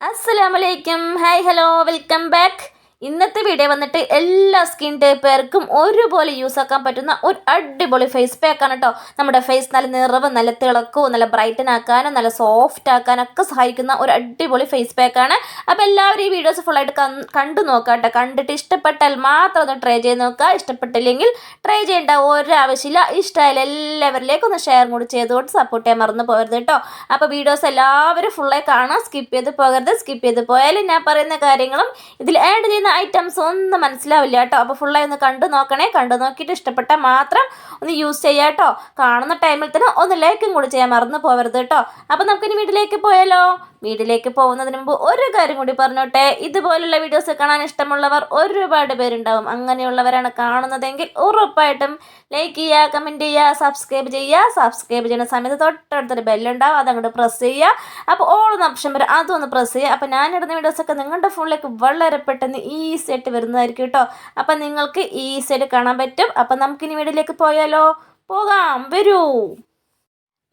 അസ്സലാമലൈക്കും hi hello welcome back ഇന്നത്തെ video വന്നിട്ട് എല്ലാ സ്കിൻ ടൈപ്പുകാർക്കും ഒരുപോലെ യൂസ് ആക്കാൻ പറ്റുന്ന ഒരു അടിപൊളി ഫേസ് പാക്കാണ് കേട്ടോ നമ്മുടെ ഫേസ് നല്ല നിറവ് നല്ല തിളക്കവും നല്ല ബ്രൈറ്റൻ ആക്കാനും നല്ല സോഫ്റ്റ് ആക്കാനൊക്കെ സഹായിക്കുന്ന ഒരു അടിപൊളി ഫേസ് പാക്കാണ് അപ്പോൾ എല്ലാവരും ഈ വീഡിയോസ് ഫുള്ളായിട്ട് കണ്ടു നോക്കുക കേട്ടോ കണ്ടിട്ട് ഇഷ്ടപ്പെട്ടാൽ മാത്രം ഒന്ന് ട്രൈ ചെയ്ത് നോക്കുക ഇഷ്ടപ്പെട്ടില്ലെങ്കിൽ ട്രൈ ചെയ്യേണ്ട ഒരാവശ്യമില്ല. ഇഷ്ടമായാലും എല്ലാവരിലേക്കും ഒന്ന് ഷെയർ കൂടി ചെയ്തുകൊണ്ട് സപ്പോർട്ട് ചെയ്യാൻ മറന്നു പോകരുത് കേട്ടോ അപ്പോൾ വീഡിയോസ് എല്ലാവരും ഫുള്ളായി കാണാം. സ്കിപ്പ് ചെയ്ത് പോകരുത്. സ്കിപ്പ് ചെയ്ത് പോയാലും ഞാൻ പറയുന്ന കാര്യങ്ങളും ഇതിൽ ആഡ് ചെയ്യുന്ന ഐറ്റംസ് ഒന്നും മനസ്സിലാവില്ല കേട്ടോ. അപ്പോൾ ഫുള്ളായി ഒന്ന് കണ്ടു നോക്കണേ. കണ്ടു നോക്കിയിട്ട് ഇഷ്ടപ്പെട്ടാൽ മാത്രം ഒന്ന് യൂസ് ചെയ്യുക കേട്ടോ. കാണുന്ന ടൈമിൽ തന്നെ ഒന്ന് ലൈക്കും കൂടി ചെയ്യാൻ മറന്നു പോകരുത് കേട്ടോ. അപ്പോൾ നമുക്കിനി വീട്ടിലേക്ക് പോയാലോ? വീട്ടിലേക്ക് പോകുന്നതിന് മുമ്പ് ഒരു കാര്യം കൂടി പറഞ്ഞോട്ടെ. ഇതുപോലുള്ള വീഡിയോസ് കാണാൻ ഇഷ്ടമുള്ളവർ ഒരുപാട് പേരുണ്ടാവും. അങ്ങനെയുള്ളവരാണ് കാണുന്നതെങ്കിൽ ഉറപ്പായിട്ടും ലൈക്ക് ചെയ്യുക കമന്റ് ചെയ്യുക സബ്സ്ക്രൈബ് ചെയ്യുക. സബ്സ്ക്രൈബ് ചെയ്യുന്ന സമയത്ത് തൊട്ടടുത്തൊരു ബെല്ലുണ്ടാവും അതങ്ങോട്ട് പ്രസ് ചെയ്യുക. അപ്പോൾ ഓൾ ഓപ്ഷൻ വരും അതൊന്ന് പ്രസ് ചെയ്യുക. അപ്പോൾ ഞാനിടുന്ന വീഡിയോസൊക്കെ നിങ്ങളുടെ ഫോണിലേക്ക് വളരെ പെട്ടെന്ന് ഈസി ആയിട്ട് വരുന്നതായിരിക്കും കേട്ടോ. അപ്പം നിങ്ങൾക്ക് ഈസി ആയിട്ട് കാണാൻ പറ്റും. അപ്പം നമുക്കിനി വീട്ടിലേക്ക് പോയാലോ? പോകാം. വരൂ.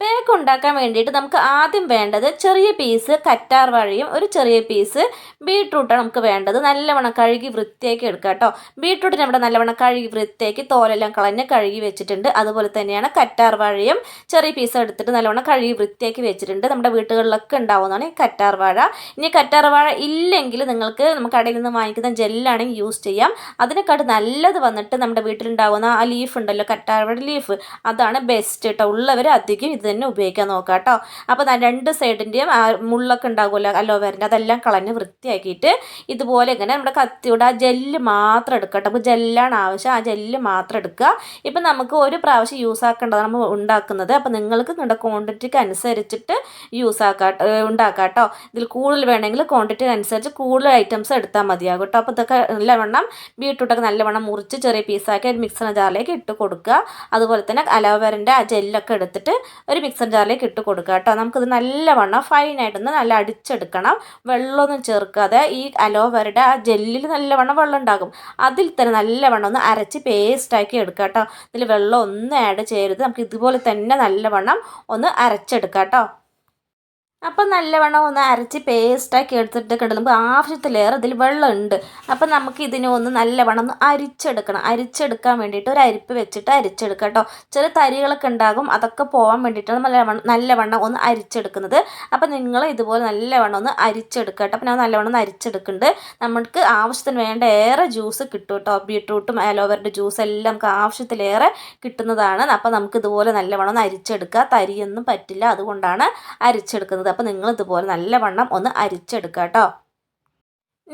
പേക്ക് ഉണ്ടാക്കാൻ വേണ്ടിയിട്ട് നമുക്ക് ആദ്യം വേണ്ടത് ചെറിയ പീസ് കറ്റാർ വാഴയും ഒരു ചെറിയ പീസ് ബീട്രൂട്ടാണ് നമുക്ക് വേണ്ടത്. നല്ലവണ്ണം കഴുകി വൃത്തിയാക്കി എടുക്കുക കേട്ടോ. ബീട്രൂട്ടിന് ഇവിടെ നല്ലവണ്ണം കഴുകി വൃത്തിയാക്കി തോലെല്ലാം കളഞ്ഞ് കഴുകി വെച്ചിട്ടുണ്ട്. അതുപോലെ തന്നെയാണ് കറ്റാർ വാഴയും ചെറിയ പീസ് എടുത്തിട്ട് നല്ലവണ്ണം കഴുകി വൃത്തിയാക്കി വെച്ചിട്ടുണ്ട്. നമ്മുടെ വീട്ടുകളിലൊക്കെ ഉണ്ടാവുന്നതാണ് ഈ കറ്റാർ വാഴ. ഇനി കറ്റാർ വാഴ ഇല്ലെങ്കിൽ നിങ്ങൾക്ക് നമുക്ക് കടയിൽ നിന്ന് വാങ്ങിക്കുന്ന ജെല്ലാണെങ്കിൽ യൂസ് ചെയ്യാം. അതിനെക്കാട്ട് നല്ലത് വന്നിട്ട് നമ്മുടെ വീട്ടിലുണ്ടാകുന്ന ആ ലീഫ് ഉണ്ടല്ലോ കറ്റാർ വാഴ ലീഫ് അതാണ് ബെസ്റ്റ് കേട്ടോ. ഉള്ളവർ അധികം ഇത് തന്നെ ഉപയോഗിക്കാൻ നോക്കുക കേട്ടോ അപ്പോൾ രണ്ട് സൈഡിന്റെയും മുള്ളൊക്കെ ഉണ്ടാകുമല്ലോ അലോവേറിന്റെ അതെല്ലാം കളഞ്ഞ് വൃത്തിയാക്കിയിട്ട് ഇതുപോലെ ഇങ്ങനെ നമ്മുടെ കത്തിയുടെ ആ ജെല്ല് മാത്രം എടുക്കുക കേട്ടോ. അപ്പോൾ ജെല്ലാണ് ആവശ്യം. ആ ജെല്ല് മാത്രം എടുക്കുക. ഇപ്പം നമുക്ക് ഒരു പ്രാവശ്യം യൂസ് ആക്കേണ്ടത് നമ്മൾ ഉണ്ടാക്കുന്നത്. അപ്പോൾ നിങ്ങൾക്ക് നിങ്ങളുടെ ക്വാണ്ടിറ്റിക്ക് അനുസരിച്ചിട്ട് യൂസ് ആക്കാം ഉണ്ടാക്കാം കേട്ടോ. ഇതിൽ കൂടുതൽ വേണമെങ്കിൽ ക്വാണ്ടിറ്റി അനുസരിച്ച് കൂടുതൽ ഐറ്റംസ് എടുത്താൽ മതിയാകും കേട്ടോ. അപ്പോൾ ഇതൊക്കെ നല്ലവണ്ണം ബീട്രൂട്ടൊക്കെ നല്ലവണ്ണം മുറിച്ച് ചെറിയ പീസാക്കി ഒരു മിക്സർ ജാറിലേക്ക് ഇട്ട് കൊടുക്കുക. അതുപോലെ തന്നെ അലോവേറിന്റെ ആ ജെല്ലൊക്കെ എടുത്തിട്ട് മിക്സർ ജാറിലേക്ക് ഇട്ട് കൊടുക്കുക കേട്ടോ. നമുക്കിത് നല്ലവണ്ണം ഫൈനായിട്ടൊന്ന് നല്ല അടിച്ചെടുക്കണം. വെള്ളമൊന്നും ചേർക്കാതെ ഈ അലോവേരയുടെ ആ ജെല്ലിൽ നല്ലവണ്ണം വെള്ളം ഉണ്ടാകും. അതിൽ തന്നെ നല്ലവണ്ണം ഒന്ന് അരച്ച് പേസ്റ്റാക്കി എടുക്കുക കേട്ടോ. ഇതിൽ വെള്ളം ഒന്നും ആഡ് ചെയ്യരുത്. നമുക്ക് ഇതുപോലെ തന്നെ നല്ലവണ്ണം ഒന്ന് അരച്ചെടുക്കാം കേട്ടോ. അപ്പം നല്ലവണ്ണം ഒന്ന് അരച്ച് പേസ്റ്റാക്കി എടുത്തിട്ട് കിടന്നുമ്പോൾ ആവശ്യത്തിലേറെ ഇതിൽ വെള്ളമുണ്ട്. അപ്പം നമുക്ക് ഇതിനെ ഒന്ന് നല്ലവണ്ണം ഒന്ന് അരിച്ചെടുക്കണം. അരിച്ചെടുക്കാൻ വേണ്ടിയിട്ട് ഒരു അരിപ്പ് വെച്ചിട്ട് അരിച്ചെടുക്കുക കേട്ടോ ചെറിയ തരികളൊക്കെ ഉണ്ടാകും അതൊക്കെ പോകാൻ വേണ്ടിയിട്ടാണ് നല്ലവണ്ണം നല്ലവണ്ണം ഒന്ന് അരിച്ചെടുക്കുന്നത്. അപ്പം നിങ്ങൾ ഇതുപോലെ നല്ലവണ്ണം ഒന്ന് അരിച്ചെടുക്കുക കേട്ടോ അപ്പം ഞാൻ നല്ലവണ്ണം ഒന്ന് അരിച്ചെടുക്കുന്നുണ്ട്. നമുക്ക് ആവശ്യത്തിന് വേണ്ട ഏറെ ജ്യൂസ് കിട്ടും കേട്ടോ ബീട്രൂട്ടും അലോവേറിന്റെ ജ്യൂസ് എല്ലാം നമുക്ക് ആവശ്യത്തിലേറെ കിട്ടുന്നതാണ്. അപ്പം നമുക്ക് ഇതുപോലെ നല്ലവണ്ണം ഒന്ന് അരിച്ചെടുക്കുക തരിയൊന്നും പറ്റില്ല അതുകൊണ്ടാണ് അരിച്ചെടുക്കുന്നത്. അപ്പോൾ നിങ്ങൾ ഇതുപോലെ നല്ലവണ്ണം ഒന്ന് അരിച്ചെടുക്കുക കേട്ടോ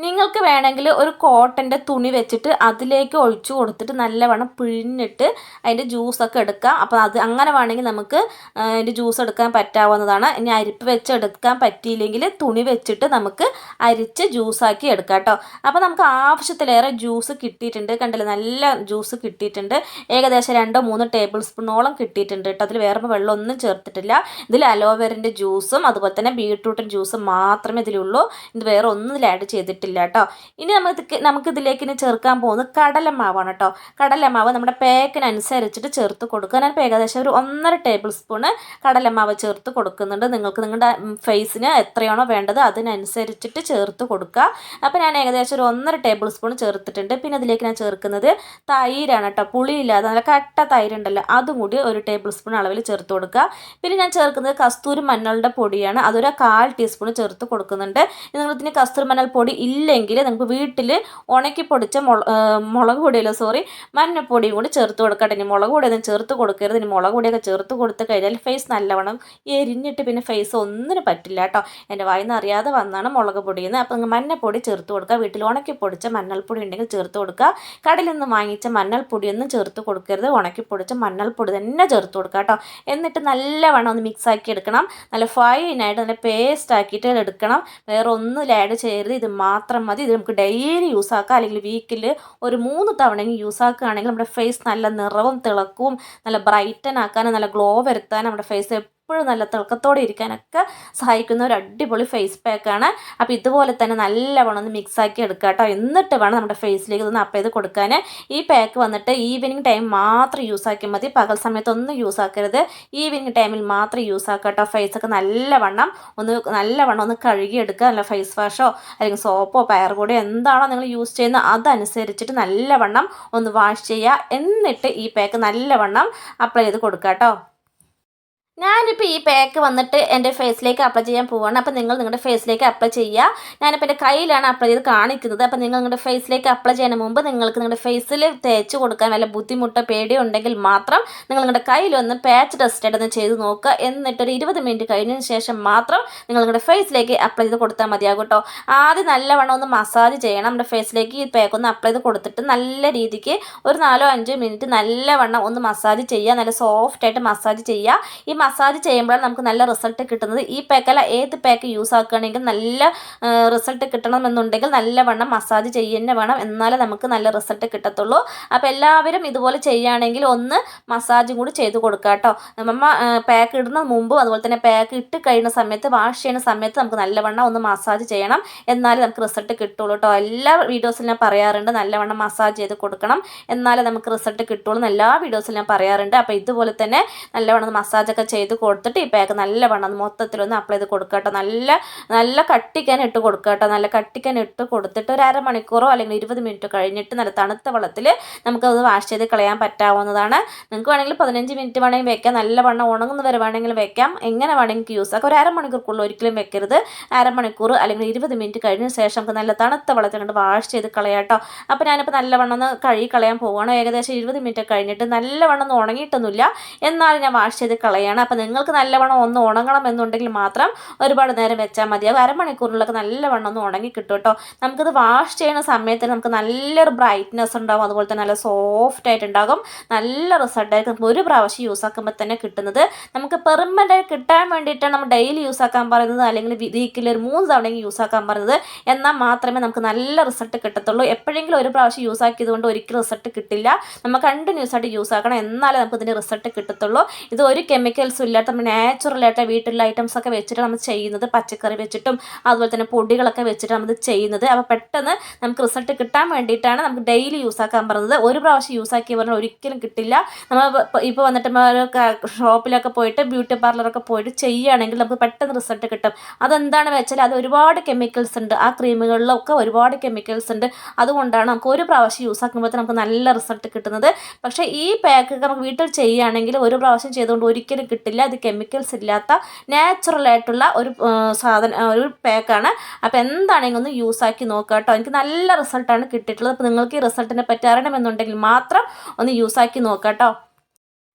നിങ്ങൾക്ക് വേണമെങ്കിൽ ഒരു കോട്ടന്റെ തുണി വെച്ചിട്ട് അതിലേക്ക് ഒഴിച്ചു കൊടുത്തിട്ട് നല്ലവണ്ണം പിഴിഞ്ഞിട്ട് അതിന്റെ ജ്യൂസൊക്കെ എടുക്കാം അപ്പോൾ അത് അങ്ങനെ വേണമെങ്കിൽ നമുക്ക് അതിന്റെ ജ്യൂസ് എടുക്കാൻ പറ്റാവുന്നതാണ്. ഇനി അരിപ്പ് വെച്ച് എടുക്കാൻ പറ്റിയില്ലെങ്കിൽ തുണി വെച്ചിട്ട് നമുക്ക് അരിച്ച് ജ്യൂസാക്കി എടുക്കാം കേട്ടോ. അപ്പോൾ നമുക്ക് ആവശ്യത്തിലേറെ ജ്യൂസ് കിട്ടിയിട്ടുണ്ട്. കണ്ടില്ല? നല്ല ജ്യൂസ് കിട്ടിയിട്ടുണ്ട്. ഏകദേശം രണ്ടോ മൂന്നോ ടേബിൾ സ്പൂണോളം കിട്ടിയിട്ടുണ്ട് കേട്ടോ. അതിൽ വേറെ വെള്ളമൊന്നും ചേർത്തിട്ടില്ല. ഇതിൽ അലോവേറിന്റെ ജ്യൂസും അതുപോലെ തന്നെ ബീട്രൂട്ടിന്റെ ജ്യൂസും മാത്രമേ ഇതിലുള്ളൂ. ഇത് വേറെ ഒന്നും ഇതിൽ ആഡ് ചെയ്തിട്ടില്ല. പറ്റില്ല കേട്ടോ. ഇനി നമുക്ക് നമുക്ക് ഇതിലേക്ക് ഇനി ചേർക്കാൻ പോകുന്നത് കടലമാവാണ് കേട്ടോ. കടലമാവ് നമ്മുടെ പേക്കിനനുസരിച്ചിട്ട് ചേർത്ത് കൊടുക്കുക. ഞാൻ ഏകദേശം ഒരു ഒന്നര ടേബിൾ സ്പൂണ് കടലമാവ് ചേർത്ത് കൊടുക്കുന്നുണ്ട്. നിങ്ങൾക്ക് നിങ്ങളുടെ ഫേസിന് എത്രയാണോ വേണ്ടത് അതിനനുസരിച്ചിട്ട് ചേർത്ത് കൊടുക്കുക. അപ്പോൾ ഞാൻ ഏകദേശം ഒരു ഒന്നര ടേബിൾ സ്പൂൺ ചേർത്തിട്ടുണ്ട്. പിന്നെ അതിലേക്ക് ഞാൻ ചേർക്കുന്നത് തൈരാണ് കേട്ടോ. പുളിയില്ലാതെ നല്ല കട്ട തൈരുണ്ടല്ലോ അതും കൂടി ഒരു ടേബിൾ സ്പൂൺ അളവിൽ ചേർത്ത് കൊടുക്കുക. പിന്നെ ഞാൻ ചേർക്കുന്നത് കസ്തൂരി മഞ്ഞളുടെ പൊടിയാണ്. അതൊരു കാൽ ടീസ്പൂൺ ചേർത്ത് കൊടുക്കുന്നുണ്ട്. ഇതിന് കസ്തൂരി മഞ്ഞൾ പൊടി ഇല്ലെങ്കിൽ നമുക്ക് വീട്ടിൽ ഉണക്കി പൊടിച്ച മുളക് പൊടിയല്ലോ സോറി മഞ്ഞപ്പൊടിയും കൂടി ചേർത്ത് കൊടുക്കട്ടെ ഇനി മുളക് പൊടിയൊന്നും ചേർത്ത് കൊടുക്കരുത്. ഇനി മുളക് പൊടിയൊക്കെ ചേർത്ത് കൊടുത്ത് കഴിഞ്ഞാൽ ഫേസ് നല്ലവണ്ണം എരിഞ്ഞിട്ട് പിന്നെ ഫേസ് ഒന്നിനും പറ്റില്ല കേട്ടോ. എന്റെ വായിന്ന് അറിയാതെ വന്നാണ് മുളക് പൊടിയെന്ന് അപ്പോൾ മഞ്ഞപ്പൊടി ചേർത്ത് കൊടുക്കുക. വീട്ടിൽ ഉണക്കി പൊടിച്ച മഞ്ഞൾപ്പൊടി ഉണ്ടെങ്കിൽ ചേർത്ത് കൊടുക്കുക. കടയിൽ നിന്ന് വാങ്ങിച്ച മഞ്ഞൾപ്പൊടിയൊന്നും ചേർത്ത് കൊടുക്കരുത്. ഉണക്കി പൊടിച്ച മഞ്ഞൾപ്പൊടി തന്നെ ചേർത്ത് കൊടുക്കുക കേട്ടോ. എന്നിട്ട് നല്ലവണ്ണം ഒന്ന് മിക്സ് ആക്കി എടുക്കണം. നല്ല ഫൈനായിട്ട് നല്ല പേസ്റ്റ് ആക്കിയിട്ട് എടുക്കണം. വേറെ ഒന്നും ആഡ് ചെയ്യരുത്. ഇത് മാത്രം മാത്രം മതി. ഇത് നമുക്ക് ഡെയിലി യൂസ് ആക്കാം. അല്ലെങ്കിൽ വീക്കിൽ ഒരു മൂന്ന് തവണയെങ്കിലും യൂസ് ആക്കുകയാണെങ്കിൽ നമ്മുടെ ഫേസ് നല്ല നിറവും തിളക്കവും നല്ല ബ്രൈറ്റൻ ആക്കാനും നല്ല ഗ്ലോ വരുത്താനും നമ്മുടെ ഫേസ് എപ്പോഴും നല്ല തിളക്കത്തോടെ ഇരിക്കാനൊക്കെ സഹായിക്കുന്ന ഒരു അടിപൊളി ഫേസ് പാക്കാണ് അപ്പോൾ ഇതുപോലെ തന്നെ നല്ലവണ്ണം ഒന്ന് മിക്സാക്കി എടുക്കുക കേട്ടോ എന്നിട്ട് വേണം നമ്മുടെ ഫേസിലേക്ക് ഇതൊന്ന് അപ്പ് ചെയ്ത് കൊടുക്കാൻ ഈ പാക്ക് വന്നിട്ട് ഈവനിങ് ടൈം മാത്രം യൂസ് ആക്കിയാൽ മതി. പകൽ സമയത്തൊന്നും യൂസ് ആക്കരുത്. ഈവനിങ് ടൈമിൽ മാത്രം യൂസ് ആക്കുക കേട്ടോ ഫേസൊക്കെ നല്ലവണ്ണം ഒന്ന് നല്ലവണ്ണം ഒന്ന് കഴുകിയെടുക്കുക നല്ല ഫേസ് വാഷോ അല്ലെങ്കിൽ സോപ്പോ പയറുകൂടിയോ എന്താണോ നിങ്ങൾ യൂസ് ചെയ്യുന്നത് അതനുസരിച്ചിട്ട് നല്ലവണ്ണം ഒന്ന് വാഷ് ചെയ്യുക. എന്നിട്ട് ഈ പാക്ക് നല്ലവണ്ണം അപ്ലൈ ചെയ്ത് കൊടുക്കുക കേട്ടോ ഞാനിപ്പോൾ ഈ പാക്ക് വന്നിട്ട് എന്റെ ഫേസിലേക്ക് അപ്ലൈ ചെയ്യാൻ പോവാണ്. അപ്പോൾ നിങ്ങൾ നിങ്ങളുടെ ഫേസിലേക്ക് അപ്ലൈ ചെയ്യുക ഞാനിപ്പോൾ എന്റെ കയ്യിലാണ് അപ്ലൈ ചെയ്ത് കാണിക്കുന്നത്. അപ്പോൾ നിങ്ങൾ നിങ്ങളുടെ ഫേസിലേക്ക് അപ്ലൈ ചെയ്യുന്ന മുമ്പ് നിങ്ങൾക്ക് നിങ്ങളുടെ ഫേസിൽ തേച്ച് കൊടുക്കാൻ വല്ല ബുദ്ധിമുട്ടോ പേടിയോ ഉണ്ടെങ്കിൽ മാത്രം നിങ്ങൾ നിങ്ങളുടെ കയ്യിലൊന്ന് പാച്ച് ടെസ്റ്റ് ആയിട്ടൊന്ന് ചെയ്ത് നോക്കുക. എന്നിട്ടൊരു ഇരുപത് മിനിറ്റ് കഴിഞ്ഞതിന് ശേഷം മാത്രം നിങ്ങൾ നിങ്ങളുടെ ഫേസിലേക്ക് അപ്ലൈ ചെയ്ത് കൊടുത്താൽ മതിയാകും കേട്ടോ ആദ്യം നല്ലവണ്ണം ഒന്ന് മസാജ് ചെയ്യണം. നമ്മുടെ ഫേസിലേക്ക് ഈ പാക്ക് ഒന്ന് അപ്ലൈ ചെയ്ത് കൊടുത്തിട്ട് നല്ല രീതിക്ക് ഒരു നാലോ അഞ്ചോ മിനിറ്റ് നല്ലവണ്ണം ഒന്ന് മസാജ് ചെയ്യുക നല്ല സോഫ്റ്റായിട്ട് മസാജ് ചെയ്യുക ഈ മസാജ് ചെയ്യുമ്പോഴാണ് നമുക്ക് നല്ല റിസൾട്ട് കിട്ടുന്നത്. ഈ പാക്കല്ല ഏത് പാക്ക് യൂസ് ആക്കുകയാണെങ്കിൽ നല്ല റിസൾട്ട് കിട്ടണമെന്നുണ്ടെങ്കിൽ നല്ലവണ്ണം മസാജ് ചെയ്യുന്നേ വേണം. എന്നാലേ നമുക്ക് നല്ല റിസൾട്ട് കിട്ടത്തുള്ളൂ. അപ്പോൾ എല്ലാവരും ഇതുപോലെ ചെയ്യുകയാണെങ്കിൽ ഒന്ന് മസാജും കൂടി ചെയ്ത് കൊടുക്കുക കേട്ടോ. നമ്മ പാക്ക് ഇടുന്ന മുമ്പും അതുപോലെ തന്നെ പാക്ക് ഇട്ട് കഴിയുന്ന സമയത്ത് വാഷ് ചെയ്യുന്ന സമയത്ത് നമുക്ക് നല്ലവണ്ണം ഒന്ന് മസാജ് ചെയ്യണം. എന്നാലേ നമുക്ക് റിസൾട്ട് കിട്ടുള്ളൂ കേട്ടോ. എല്ലാ വീഡിയോസിലും ഞാൻ പറയാറുണ്ട് നല്ലവണ്ണം മസാജ് ചെയ്ത് കൊടുക്കണം. എന്നാലേ നമുക്ക് റിസൾട്ട് കിട്ടുള്ളൂ എന്ന് എല്ലാ വീഡിയോസിലും ഞാൻ പറയാറുണ്ട്. അപ്പോൾ ഇതുപോലെ തന്നെ നല്ലവണ്ണം മസാജൊക്കെ ചെയ്ത് കൊടുത്തിട്ട് ഈ പാക്ക് നല്ല വണ്ണം മൊത്തത്തിലൊന്ന് അപ്ലൈ ചെയ്ത് കൊടുക്കുക കേട്ടോ നല്ല നല്ല കട്ടിക്കാൻ ഇട്ട് കൊടുക്കുക കേട്ടോ നല്ല കട്ടിക്കാൻ ഇട്ട് കൊടുത്തിട്ട് ഒരു അരമണിക്കൂറോ അല്ലെങ്കിൽ ഇരുപത് മിനിറ്റ് കഴിഞ്ഞിട്ട് നല്ല തണുത്ത വെള്ളത്തിൽ നമുക്കത് വാഷ് ചെയ്ത് കളയാൻ പറ്റാവുന്നതാണ്. നിങ്ങൾക്ക് വേണമെങ്കിൽ പതിനഞ്ച് മിനിറ്റ് വേണമെങ്കിൽ വെക്കാം. നല്ല വണ്ണം ഉണങ്ങുന്ന വരെ വേണമെങ്കിൽ വെക്കാം. എങ്ങനെ വേണമെങ്കിൽ യൂസ് ആക്കാം. ഒരു അരമണിക്കൂർക്കുള്ള ഒരിക്കലും വെക്കരുത്. അരമണിക്കൂർ അല്ലെങ്കിൽ ഇരുപത് മിനിറ്റ് കഴിഞ്ഞ ശേഷം നമുക്ക് നല്ല തണുത്ത വെള്ളത്തിൽ കൊണ്ട് വാഷ് ചെയ്ത് കളയാട്ടോ. അപ്പോൾ ഞാനിപ്പോൾ നല്ലവണ്ണം ഒന്ന് കഴുകി കളയാൻ പോവുകയാണ് ഏകദേശം ഇരുപത് മിനിറ്റ് കഴിഞ്ഞിട്ട് നല്ലവണ്ണം ഒന്ന് ഉണങ്ങിയിട്ടൊന്നുമില്ല. എന്നാലും ഞാൻ വാഷ് ചെയ്ത് കളയാണ്. അപ്പോൾ നിങ്ങൾക്ക് നല്ലവണ്ണം ഒന്ന് ഉണങ്ങണം എന്നുണ്ടെങ്കിൽ മാത്രം ഒരുപാട് നേരം വെച്ചാൽ മതിയാകും അരമണിക്കൂറിലൊക്കെ നല്ലവണ്ണം ഒന്ന് ഉണങ്ങി കിട്ടും കേട്ടോ നമുക്കിത് വാഷ് ചെയ്യുന്ന സമയത്ത് നമുക്ക് നല്ലൊരു ബ്രൈറ്റ്നെസ് ഉണ്ടാകും അതുപോലെ തന്നെ നല്ല സോഫ്റ്റ് ആയിട്ടുണ്ടാകും നല്ല റിസൾട്ടായിരിക്കും ഒരു പ്രാവശ്യം യൂസ് ആക്കുമ്പോൾ തന്നെ കിട്ടുന്നത്. നമുക്ക് പെർമനന്റ് കിട്ടാൻ വേണ്ടിയിട്ടാണ് നമ്മൾ ഡെയിലി യൂസ് ആക്കാൻ പറയുന്നത് അല്ലെങ്കിൽ വീക്കിൽ ഒരു മൂന്ന് തവണയെങ്കിലും യൂസ് ആക്കാൻ പറയുന്നത് എന്നാൽ മാത്രമേ നമുക്ക് നല്ല റിസൾട്ട് കിട്ടത്തുള്ളൂ. എപ്പോഴെങ്കിലും ഒരു പ്രാവശ്യം യൂസ് ആക്കിയത് കൊണ്ട് ഒരിക്കലും റിസൾട്ട് കിട്ടില്ല. നമ്മൾ കണ്ടിന്യൂസ് ആയിട്ട് യൂസ് ആക്കണം. എന്നാലേ നമുക്ക് ഇതിന്റെ റിസൾട്ട് കിട്ടത്തുള്ളൂ. ഇത് ഒരു കെമിക്കൽസും ഇല്ലാത്ത നമ്മൾ നാച്ചുറലായിട്ട് വീട്ടിലുള്ള ഐറ്റംസ് ഒക്കെ വെച്ചിട്ട് നമ്മൾ ചെയ്യുന്നത്. പച്ചക്കറി വെച്ചിട്ടും അതുപോലെ തന്നെ പൊടികളൊക്കെ വെച്ചിട്ട് നമ്മൾ ചെയ്യുന്നത്. അപ്പോൾ പെട്ടെന്ന് നമുക്ക് റിസൾട്ട് കിട്ടാൻ വേണ്ടിയിട്ടാണ് നമുക്ക് ഡെയിലി യൂസ് ആക്കാൻ പറഞ്ഞത്. ഒരു പ്രാവശ്യം യൂസ് ആക്കി പറഞ്ഞാൽ ഒരിക്കലും കിട്ടില്ല. നമ്മൾ ഇപ്പോൾ വന്നിട്ട് ഷോപ്പിലൊക്കെ പോയിട്ട് ബ്യൂട്ടി പാർലറൊക്കെ പോയിട്ട് ചെയ്യുകയാണെങ്കിൽ നമുക്ക് പെട്ടെന്ന് റിസൾട്ട് കിട്ടും. അതെന്താണ് വെച്ചാൽ അത് ഒരുപാട് കെമിക്കൽസ് ഉണ്ട്. ആ ക്രീമുകളിലൊക്കെ ഒരുപാട് കെമിക്കൽസ് ഉണ്ട്. അതുകൊണ്ടാണ് നമുക്ക് ഒരു പ്രാവശ്യം യൂസ് ആക്കുമ്പോൾ നമുക്ക് നല്ല റിസൾട്ട് കിട്ടുന്നത്. പക്ഷേ ഈ പാക്ക് നമുക്ക് വീട്ടിൽ ചെയ്യുകയാണെങ്കിൽ ഒരു പ്രാവശ്യം ചെയ്തുകൊണ്ട് ഒരിക്കലും കിട്ടില്ല അത് കെമിക്കൽസ് ഇല്ലാത്ത നാച്ചുറൽ ആയിട്ടുള്ള ഒരു സാധനം ഒരു പാക്കാണ് അപ്പോൾ എന്താണെങ്കിൽ ഒന്ന് യൂസ് ആക്കി നോക്കുക കേട്ടോ എനിക്ക് നല്ല റിസൾട്ടാണ് കിട്ടിയിട്ടുള്ളത്. അപ്പോൾ നിങ്ങൾക്ക് ഈ റിസൾട്ടിനെ പറ്റി അറിയണമെന്നുണ്ടെങ്കിൽ മാത്രം ഒന്ന് യൂസ് ആക്കി നോക്കാം കേട്ടോ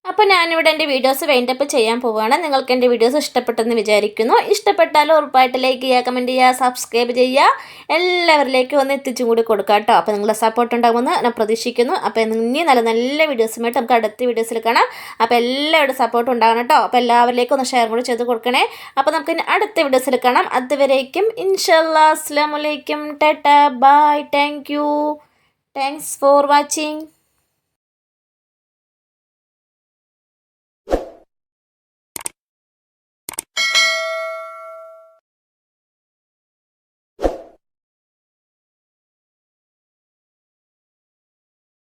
അപ്പോൾ ഞാനിവിടെ എന്റെ വീഡിയോസ് വേണ്ടപ്പ് ചെയ്യാൻ പോവുകയാണ്. നിങ്ങൾക്ക് എന്റെ വീഡിയോസ് ഇഷ്ടപ്പെട്ടെന്ന് വിചാരിക്കുന്നു. ഇഷ്ടപ്പെട്ടാലും ഉറപ്പായിട്ട് ലൈക്ക് ചെയ്യുക കമന്റ് ചെയ്യുക സബ്സ്ക്രൈബ് ചെയ്യുക. എല്ലാവരിലേക്കും ഒന്ന് എത്തിച്ചും കൂടി കൊടുക്കുക കേട്ടോ. അപ്പോൾ നിങ്ങളുടെ സപ്പോർട്ട് ഉണ്ടാകുമെന്ന് ഞാൻ പ്രതീക്ഷിക്കുന്നു. അപ്പോൾ ഇനി നല്ല നല്ല വീഡിയോസുമായിട്ട് നമുക്ക് അടുത്ത വീഡിയോസിൽ കാണാം. അപ്പോൾ എല്ലാവരുടെ സപ്പോർട്ട് ഉണ്ടാകണം കേട്ടോ. അപ്പോൾ എല്ലാവരിലേക്കും ഒന്ന് ഷെയർ കൂടി ചെയ്ത് കൊടുക്കണേ. അപ്പോൾ നമുക്ക് ഇനി അടുത്ത വീഡിയോസിൽ കാണാം. അതുവരേക്കും ഇൻഷല്ലാ അസ്സാം വലൈക്കും tata bye thank you thanks for watching